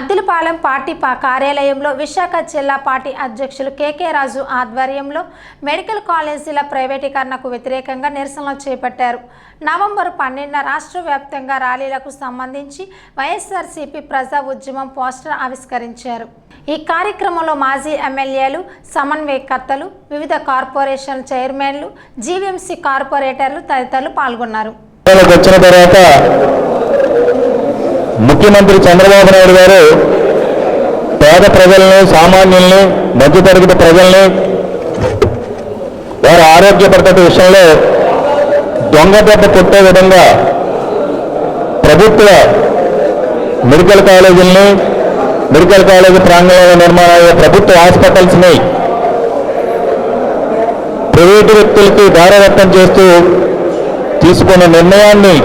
Maddilapalem party కార్యాలయంలో విశాఖ జిల్లా party అధ్యక్షులు కేకే రాజు ఆధ్వర్యంలో మెడికల్ కాలేజీల ప్రైవేటీకరణకు వ్యతిరేకంగా నిరసనలు చేపట్టారు. నవంబర్ పన్నెండున రాష్ట్ర వ్యాప్తంగా ర్యాలీలకు సంబంధించి వైఎస్ఆర్సీపీ ప్రజా ఉద్యమం పోస్టర్ ఆవిష్కరించారు. ఈ కార్యక్రమంలో మాజీ ఎమ్మెల్యేలు సమన్వయకర్తలు వివిధ కార్పొరేషన్ చైర్మన్లు జీవీఎంసీ కార్పొరేటర్లు తదితరులు పాల్గొన్నారు. వచ్చిన తర్వాత ముఖ్యమంత్రి చంద్రబాబు నాయుడు గారు పేద ప్రజల్ని సామాన్యుల్ని మధ్యతరగతి ప్రజల్ని వారి ఆరోగ్య భద్రత విషయంలో దొంగ దెబ్బ కొట్టే విధంగా ప్రభుత్వ మెడికల్ కాలేజీల్ని మెడికల్ కాలేజీ ప్రాంగణంలో నిర్మాణమయ్యే ప్రభుత్వ హాస్పిటల్స్ని ప్రైవేటు వ్యక్తులకి దారదత్తం చేస్తూ తీసుకున్న నిర్ణయాన్ని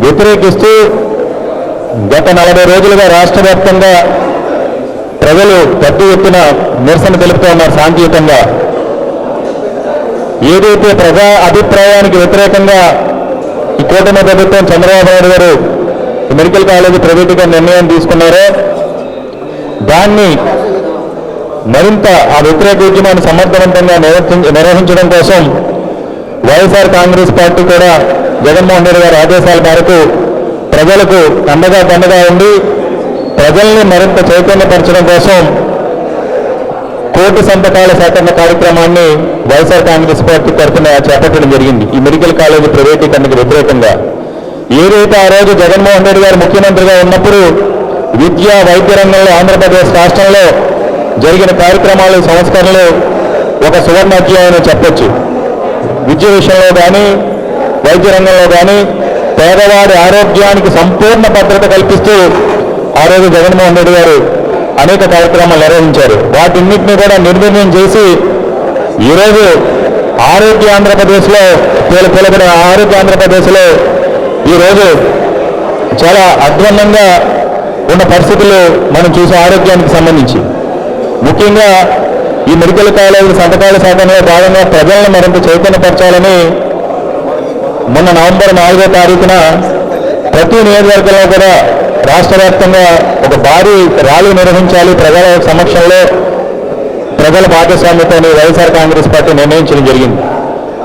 వ్యతిరేకిస్తూ గత నలభై రోజులుగా రాష్ట్ర వ్యాప్తంగా ప్రజలు పెద్ద ఎత్తున నిరసన తెలుపుతూ ఉన్నారు శాంతియుతంగా ఏదైతే ప్రజా అభిప్రాయానికి వ్యతిరేకంగా ఈ కూటమి ప్రభుత్వం చంద్రబాబు నాయుడు గారు మెడికల్ కాలేజీ ప్రైవేటుగా నిర్ణయం తీసుకున్నారో దాన్ని మరింత ఆ వ్యతిరేక ఉద్యమాన్ని సమర్థవంతంగా నిర్వహించడం కోసం వైఎస్ఆర్ కాంగ్రెస్ పార్టీ కూడా జగన్మోహన్ రెడ్డి గారి ఆదేశాల మేరకు ప్రజలకు అండగా దండగా ఉండి ప్రజల్ని మరింత చైతన్యపరచడం కోసం కోటి సంతకాల సేకరణ కార్యక్రమాన్ని వైఎస్ఆర్ కాంగ్రెస్ పార్టీ తరఫున చేపట్టడం జరిగింది. ఈ మెడికల్ కాలేజీ ప్రైవేటీకరణకు వ్యతిరేకంగా. ఏదైతే ఆ రోజు జగన్మోహన్ రెడ్డి గారు ముఖ్యమంత్రిగా ఉన్నప్పుడు విద్యా వైద్య రంగంలో ఆంధ్రప్రదేశ్ రాష్ట్రంలో జరిగిన కార్యక్రమాలు సంస్కరణలు ఒక సువర్ణ అధ్యాయం చెప్పొచ్చు. విద్య విషయంలో కానీ వైద్య రంగంలో కానీ పేదవాడి ఆరోగ్యానికి సంపూర్ణ భద్రత కల్పిస్తూ ఆ రోజు జగన్మోహన్ రెడ్డి గారు అనేక కార్యక్రమాలు నిర్వహించారు. వాటిన్నింటినీ కూడా నిర్వీర్యం చేసి ఈరోజు ఆరోగ్య ఆంధ్రప్రదేశ్లో పిల- ఆరోగ్య ఆంధ్రప్రదేశ్లో ఈరోజు చాలా అధ్వాన్నంగా ఉన్న పరిస్థితులు మనం చూసే ఆరోగ్యానికి సంబంధించి. ముఖ్యంగా ఈ మెడికల్ కాలేజీ సంతకాల శాఖలో భాగంగా ప్రజలను మరింత చైతన్యపరచాలని మొన్న నవంబర్ నాలుగో తారీఖున ప్రతి నియోజకవర్గంలో కూడా రాష్ట్ర వ్యాప్తంగా ఒక భారీ ర్యాలీ నిర్వహించాలి. ప్రజల సమక్షంలో ప్రజల భాగస్వామ్యతో వైఎస్ఆర్ కాంగ్రెస్ పార్టీ నిర్ణయించడం జరిగింది.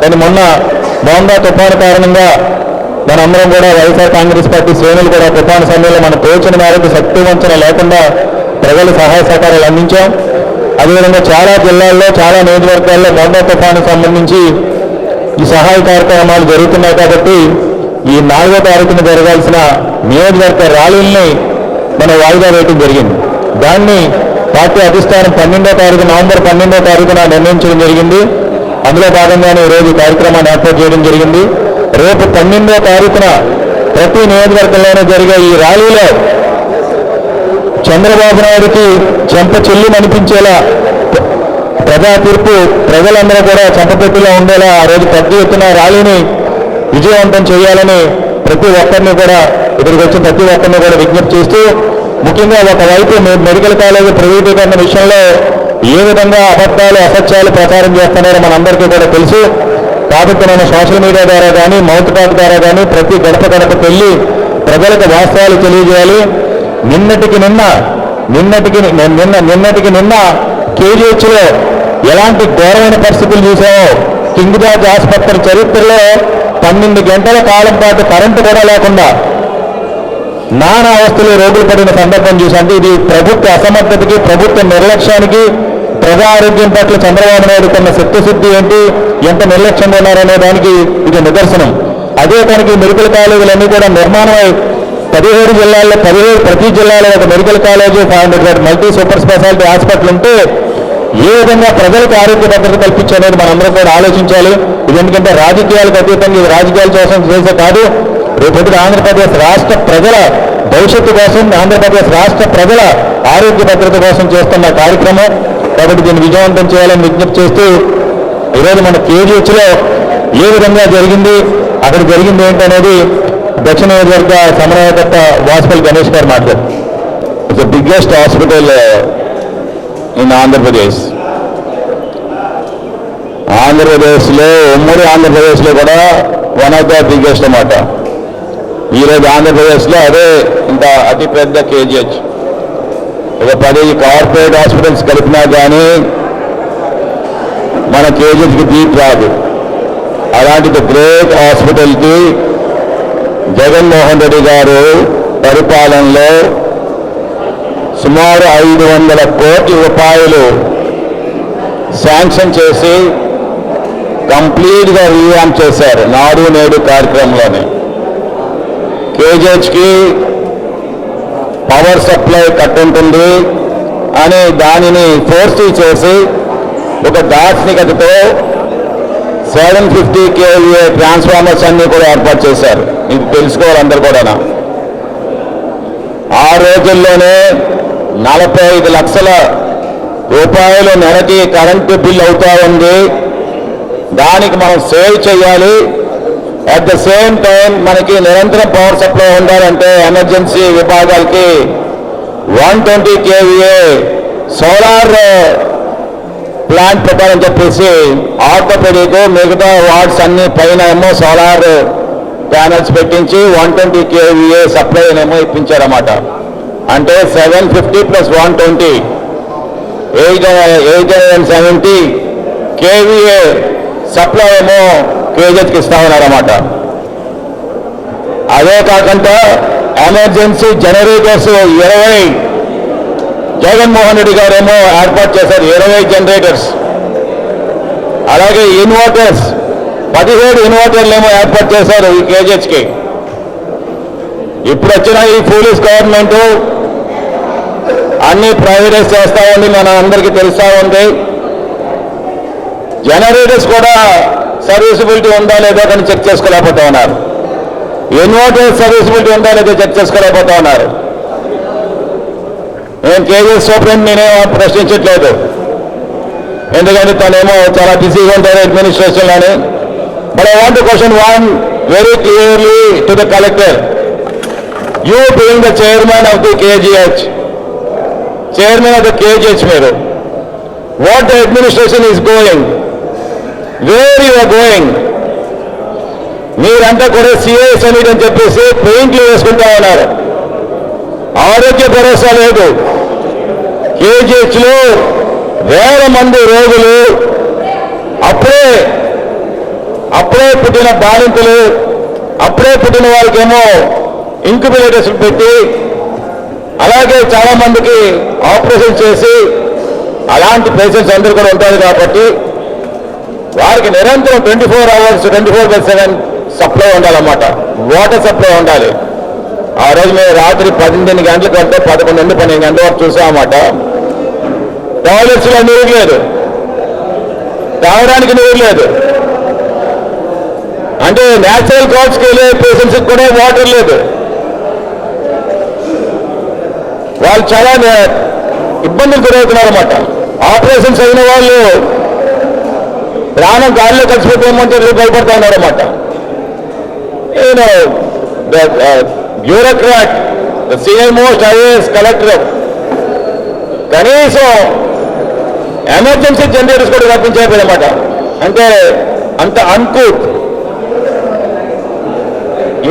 కానీ మొన్న మోందా తుఫాను కారణంగా మనందరం కూడా వైఎస్ఆర్ కాంగ్రెస్ పార్టీ శ్రేణులు కూడా తుఫాను సమయంలో మన తోచిన మేరకు శక్తి వంచన లేకుండా ప్రజలు సహాయ సహకారాలు అందించాం. అదేవిధంగా చాలా జిల్లాల్లో చాలా నియోజకవర్గాల్లో బోండా తుఫాను సంబంధించి ఈ సహాయ కార్యక్రమాలు జరుగుతున్నాయి కాబట్టి ఈ నాలుగో తారీఖున జరగాల్సిన నియోజకవర్గ ర్యాలీల్ని మనం వాయిదా వేయటం జరిగింది. దాన్ని పార్టీ అధిష్టానం పన్నెండో తారీఖు నవంబర్ పన్నెండో తారీఖున నిర్ణయించడం జరిగింది. అందులో భాగంగానే ఈరోజు కార్యక్రమాన్ని ఏర్పాటు చేయడం జరిగింది. రేపు పన్నెండో తారీఖున ప్రతి నియోజకవర్గంలోనూ జరిగే ఈ ర్యాలీలో చంద్రబాబు నాయుడికి చెంప చెల్లి అనిపించేలా ప్రజా తీర్పు ప్రజలందరూ కూడా చెంపపెట్టులో ఉండేలా ఆ రోజు పెద్ద ఎత్తున ర్యాలీని విజయవంతం చేయాలని ప్రతి ఒక్కరిని కూడా ఇక్కడికి వచ్చిన ప్రతి ఒక్కరిని కూడా విజ్ఞప్తి చేస్తూ ముఖ్యంగా ఒకవైపు మెడికల్ కాలేజీ ప్రైవేటీకరణ విషయంలో ఏ విధంగా అబద్ధాలు అసత్యాలు ప్రచారం చేస్తున్నారో మనందరికీ కూడా తెలుసు. కాబట్టి నేను సోషల్ మీడియా ద్వారా కానీ మౌత్ టాక్ ద్వారా కానీ ప్రతి గడప గడపకు వెళ్ళి ప్రజలకు వాస్తవాలు తెలియజేయాలి. నిన్నటికి నిన్న నిన్నటికి నిన్న నిన్నటికి నిన్న కేజీహెచ్లో ఎలాంటి ఘోరమైన పరిస్థితులు చూసామో కింగ్ జార్జ్ ఆసుపత్రి చరిత్రలో పన్నెండు గంటల కాలం పాటు కరెంటు కూడా లేకుండా నానా అవస్థలు రోగులు పడిన సందర్భం చూసి ఇది ప్రభుత్వ అసమర్థతకి ప్రభుత్వ నిర్లక్ష్యానికి ప్రజా ఆరోగ్యం పట్ల చంద్రబాబు నాయుడు కొన్న శక్తిశుద్ధి ఏంటి? ఎంత నిర్లక్ష్యంగా ఉన్నారనే దానికి ఇది నిదర్శనం. అదే దానికి మెడికల్ కాలేజీలన్నీ కూడా నిర్మాణమై పదిహేడు జిల్లాల్లో పదిహేడు ప్రతి జిల్లాలో ఒక medical college five hundred multi super speciality hospital ఉంటే ఏ విధంగా ప్రజలకు ఆరోగ్య భద్రత కల్పించనేది మనందరం కూడా ఆలోచించాలి. ఇది ఎందుకంటే రాజకీయాలకు అతీతంగా ఇది రాజకీయాల కోసం చేసే కాదు. రేపటి ఆంధ్రప్రదేశ్ రాష్ట్ర ప్రజల భవిష్యత్తు కోసం ఆంధ్రప్రదేశ్ రాష్ట్ర ప్రజల ఆరోగ్య భద్రత కోసం చేస్తున్న కార్యక్రమం. కాబట్టి దీన్ని విజయవంతం చేయాలని విజ్ఞప్తి చేస్తూ ఈరోజు మన కేజీహెచ్లో ఏ విధంగా జరిగింది అక్కడ జరిగింది ఏంటనేది దక్షిణ నియోజకవర్గ సమన్వయకర్త వాసుపల్లి గణేష్ గారు మాట్లాడారు. It's biggest hospital in Andhra Pradesh. ఆంధ్రప్రదేశ్లో ఉమ్మడి ఆంధ్రప్రదేశ్లో కూడా వన్ ఆఫ్ ద బిగ్గెస్ట్ అన్నమాట. ఈరోజు ఆంధ్రప్రదేశ్లో అదే ఇంకా అతిపెద్ద కేజీహెచ్. ఒక పది కార్పొరేట్ హాస్పిటల్స్ కలిపినా కానీ మన కేజీకి దీప్ రాదు. అలాంటి గ్రేట్ హాస్పిటల్కి జగన్మోహన్ రెడ్డి గారు పరిపాలనలో సుమారు ఐదు వందల కోట్ల రూపాయలు శాంక్షన్ చేసి కంప్లీట్గా రీవామ్ చేశారు నాడు నేడు కార్యక్రమంలోనే. కేజీహెచ్కి పవర్ సప్లై కట్ ఉంటుంది అని దానిని ఫోర్స్ చేసి ఒక దార్శనికతతో సెవెన్ ఫిఫ్టీ కేవీఏ ట్రాన్స్ఫార్మర్స్ అన్నీ కూడా ఏర్పాటు చేశారు. ఇది తెలుసుకోవాలి అందరు కూడా ఆ రోజుల్లోనే నలభై ఐదు లక్షల రూపాయలు నెలకి కరెంటు బిల్ అవుతా ఉంది. దానికి మనం సేవ్ చేయాలి. అట్ ద సేమ్ టైం మనకి నిరంతరం పవర్ సప్లై ఉండాలంటే emergency విభాగాలకి one twenty KVA solar plant పెట్టాలని చెప్పేసి ఆర్థోపెడిక్ మిగతా వార్డ్స్ అన్ని పైన ఏమో సోలార్ ప్యానల్స్ uh, పెట్టించి వన్ ట్వంటీ కేవీఏ సప్లై ఏమో ఇప్పించారన్నమాట. అంటే seven fifty plus one twenty eight eight hundred and seventy KVA supply ఏమో కేజెస్కి ఇస్తామన్నారన్నమాట. అదే కాకుండా ఎమర్జెన్సీ జనరేటర్స్ ఇరవై. జగన్మోహన్ రెడ్డి గారు ఏమో ఏర్పాటు చేశారు ఇరవై జనరేటర్స్ అలాగే ఇన్వర్టర్స్ పదిహేడు ఇన్వర్టర్లు ఏమో ఏర్పాటు చేశారు ఈ కేజెస్కి ఇప్పుడు వచ్చిన ఈ పోలీస్ గవర్నమెంటు అన్ని ప్రైవేటైజ్ చేస్తా ఉంది మన అందరికీ తెలుస్తా ఉంది. జనరేటర్స్ కూడా సర్వీసబిలిటీ ఉందా లేదా కానీ చెక్ చేసుకోలేకపోతా ఉన్నారు. ఇన్వర్టర్ సర్వీసబిలిటీ ఉందా లేదా చెక్ చేసుకోలేకపోతా ఉన్నారు. నేను కేజీఎస్ సూపరింట్ నేనే ప్రశ్నించట్లేదు. ఎందుకంటే తనేమో చాలా బిజీగా ఉంటారు అడ్మినిస్ట్రేషన్ అని but I want question one very clearly to the collector you being the chairman of the KGH chairman of the KGH మీరు what the administration is going where you are going మీరంతా కూడా CIS అని అని చెప్పేసి పెయింట్లు వేసుకుంటా ఉన్నారు. ఆరోగ్య భరోసా లేదు. కేజీహెచ్లో వేల మంది రోగులు అప్పుడే అప్పుడే పుట్టిన బాలింతలు అప్పుడే పుట్టిన వారికేమో ఇంక్యుబేటర్స్ పెట్టి అలాగే చాలా మందికి ఆపరేషన్ చేసి అలాంటి పేషెంట్స్ అందరూ కూడా ఉంటారు కాబట్టి వారికి నిరంతరం twenty four hours twenty four by seven supply ఉండాలన్నమాట. వాటర్ సప్లై ఉండాలి. ఆ రోజు మేము రాత్రి పన్నెండు గంటలకు వెళ్తే పదకొండు నుండి పన్నెండు గంటల వరకు చూసామన్నమాట. టాయిలెట్స్లో నీరు లేదు. తాగడానికి నీరు లేదు. అంటే నేచురల్ కాజ్కి వెళ్ళే పేషెంట్స్కి కూడా వాటర్ లేదు. వాళ్ళు చాలా ఇబ్బందులు గురవుతున్నారు అన్నమాట ఆపరేషన్స్ అయిన వాళ్ళు ప్రాణం గాలిలో కలిసిపోతామంటే భయపడతా ఉన్నారు నేను bureaucrat the senior most IAS collector. కనీసం ఎమర్జెన్సీ జనరేటర్స్ కూడా రప్పించేపోయినమాట అంటే అంత అన్కూట్.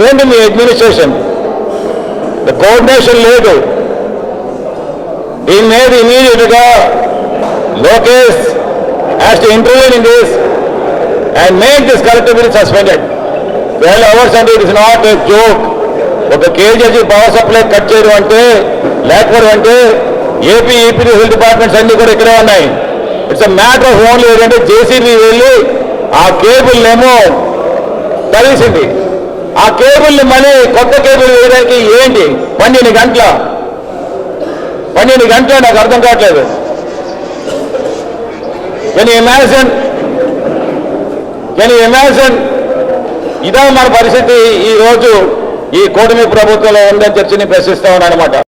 ఏంటి మీ అడ్మినిస్ట్రేషన్? ద కోఆర్డినేషన్ లేదు. దీని మీద ఇమీడియట్గా Lokesh has to intervene in this and make this collector will suspended twelve hours అంటే it is not a joke ఒక కేజీ పవర్ సప్లై కట్ చేయడం అంటే లేకపోవడం అంటే ఏపీ ఏపీ హెల్త్ డిపార్ట్మెంట్స్ అన్ని కూడా ఇక్కడే ఉన్నాయి. It's a matter of only ఏంటంటే జేసీబీ వెళ్ళి ఆ కేబుల్ ఏమో కలిసింది. ఆ కేబుల్ మళ్ళీ కొత్త కేబుల్ వేయడానికి ఏంటి? పన్నెండు గంటల. పన్నెండు గంటలే నాకు అర్థం కావట్లేదు. కెన్ ఇమాజిన్ కెన్ ఇమాజిన్ ఇదా మన పరిస్థితి ఈ రోజు ఈ కూటమి ప్రభుత్వంలో ఉందని చర్చని ప్రశ్నిస్తా ఉన్నాను అనమాట